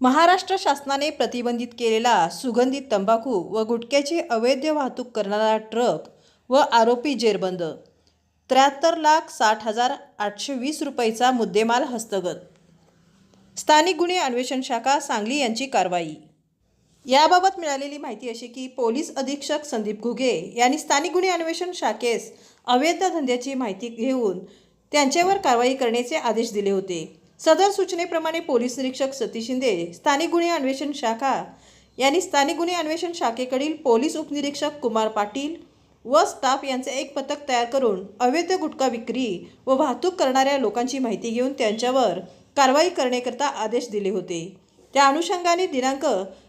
महाराष्ट्र शासनाने प्रतिबंधित केलेला सुगंधित तंबाखू व गुटख्याची अवैध वाहतूक करणारा ट्रक व आरोपी जेरबंद. त्र्याहत्तर लाख साठ हजार आठशे वीस रुपयेचा मुद्देमाल हस्तगत. स्थानिक गुन्हे अन्वेषण शाखा सांगली यांची कारवाई. याबाबत मिळालेली माहिती अशी की पोलीस अधीक्षक संदीप घुगे यांनी स्थानिक गुन्हे अन्वेषण शाखेस अवैध धंद्याची माहिती घेऊन त्यांच्यावर कारवाई करण्याचे आदेश दिले होते. सदर सूचनेप्रमाणे पोलीस निरीक्षक सतीश शिंदे स्थानिक गुन्हे अन्वेषण शाखा यांनी स्थानिक गुन्हे अन्वेषण शाखेकडील पोलीस उपनिरीक्षक कुमार पाटील व स्टाफ यांचे एक पथक तयार करून अवैध गुटखा विक्री व वाहतूक करणाऱ्या लोकांची माहिती घेऊन त्यांच्यावर कारवाई करण्याकरता आदेश दिले होते. त्या अनुषंगाने दिनांक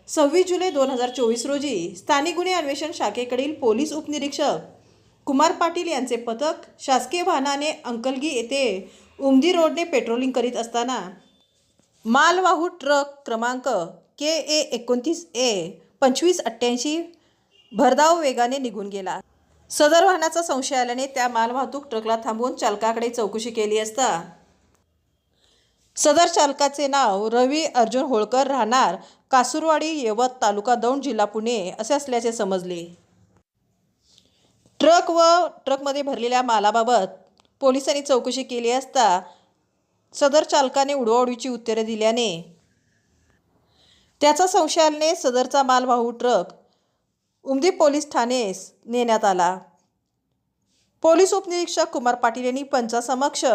सव्वीस जुलै दोन हजार चोवीस रोजी स्थानिक गुन्हे अन्वेषण शाखेकडील पोलीस उपनिरीक्षक कुमार पाटील यांचे पथक शासकीय वाहनाने अंकलगी येथे उमदी रोडने पेट्रोलिंग करीत असताना मालवाहू ट्रक क्रमांक के ए एकोणतीस ए पंचवीस अठ्ठ्याऐंशी भरधाव वेगाने निघून गेला. सदर वाहनाचा संशय आल्याने त्या मालवाहतूक ट्रकला थांबवून चालकाकडे चौकशी केली असता सदर चालकाचे नाव रवी अर्जुन होळकर राहणार कासूरवाडी यवत तालुका दौंड जिल्हा पुणे असे असल्याचे समजले. ट्रक व ट्रकमध्ये भरलेल्या मालाबाबत पोलिसांनी चौकशी केली असता सदर चालकाने उडवाउडीची उत्तरे दिल्याने. त्याचा संशयाने सदरचा मालवाहू ट्रक उमदी पोलीस ठाणेस नेण्यात आला. पोलीस उपनिरीक्षक कुमार पाटील यांनी पंचासमक्ष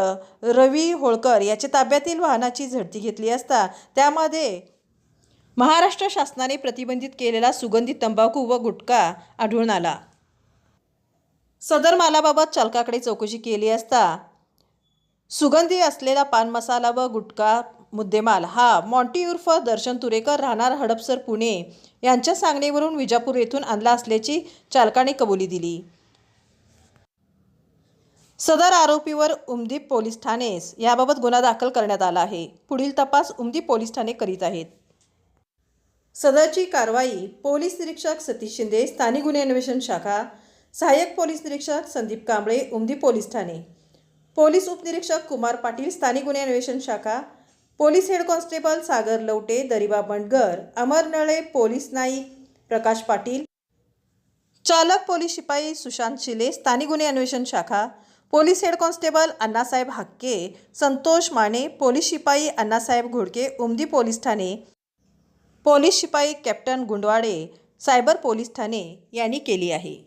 रवी होळकर याच्या ताब्यातील वाहनाची झडती घेतली असता त्यामध्ये महाराष्ट्र शासनाने प्रतिबंधित केलेला सुगंधित तंबाखू व गुटखा आढळून आला. सदर मालाबाबत चालकाकडे चौकशी केली असता सुगंधी असलेला पान मसाला व गुटखा मुद्देमाल हा मॉन्टी उर्फ दर्शन तुरेकर राहणार हडपसर पुणे यांच्या सांगणीवरून विजापूर येथून आणला असल्याची चालकाने कबुली दिली. सदर आरोपीवर उमदीप पोलीस ठाणेस याबाबत गुन्हा दाखल करण्यात आला आहे. पुढील तपास उमदीप पोलीस ठाणे करीत आहेत. सदरची कारवाई पोलीस निरीक्षक सतीश शिंदे स्थानिक गुन्हे अन्वेषण शाखा सहाय्यक पोलीस निरीक्षक संदीप कांबळे उमदी पोलीस ठाणे. पोलीस उपनिरीक्षक कुमार पाटील स्थानिक गुन्हे अन्वेषण शाखा. Police head constable Sagar Lavate Dariba Bandgar Amar Nale police naik Prakash Patil. चालक पोलीस शिपाई सुशांत शिले स्थानिक गुन्हे अन्वेषण शाखा. Police head constable Annasaheb Hakke Santosh Mane police शिपाई अण्णासाहेब घोडके उमदी पोलीस ठाणे. पोलीस शिपाई कॅप्टन गुंडवाडे सायबर पोलीस ठाणे यांनी केली आहे.